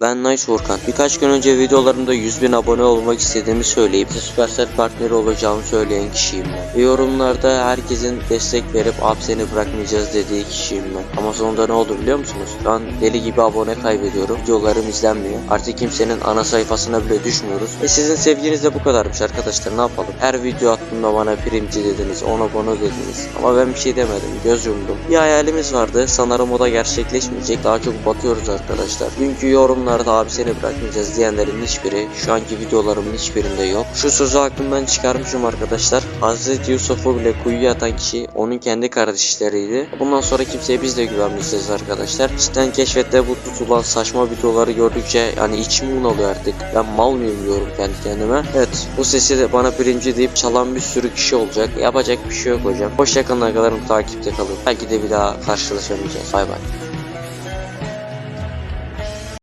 Ben Nice Furkan. Birkaç gün önce videolarımda 100 bin abone olmak istediğimi söyleyip Supercell partneri olacağımı söyleyen kişiyim ben. Ve yorumlarda herkesin destek verip abi seni bırakmayacağız dediği kişiyim ben. Ama sonunda ne oldu biliyor musunuz? An deli gibi abone kaybediyorum. Videolarım izlenmiyor. Artık kimsenin ana sayfasına bile düşmüyoruz. Ve sizin sevginiz de bu kadarmış arkadaşlar ne yapalım? Her video attığımda bana primci dediniz, ona bunu dediniz. Ama ben bir şey demedim, göz yumdum. Bir hayalimiz vardı, sanırım o da gerçekleşmeyecek. Daha çok batıyoruz arkadaşlar. Dünkü yorumlarda abi seni bırakmayacağız diyenlerin hiçbiri, şu anki videolarımın hiçbirinde yok. Şu sözü aklımdan çıkarmışım arkadaşlar. Hazreti Yusuf'u bile kuyuya atan kişi onun kendi kardeşleriydi. Bundan sonra kimseye biz de güvenmeyeceğiz arkadaşlar. Cidden keşfette bu tutulan saçma videoları gördükçe yani içim bunalıyor artık. Ben mal mıyım diyorum kendi kendime. Evet bu sesi de bana birinci deyip çalan bir sürü kişi olacak. Yapacak bir şey yok hocam. Hoşçakalın arkadaşlarım takipte kalın. Belki de bir daha karşılaşamayacağız. Bay bay.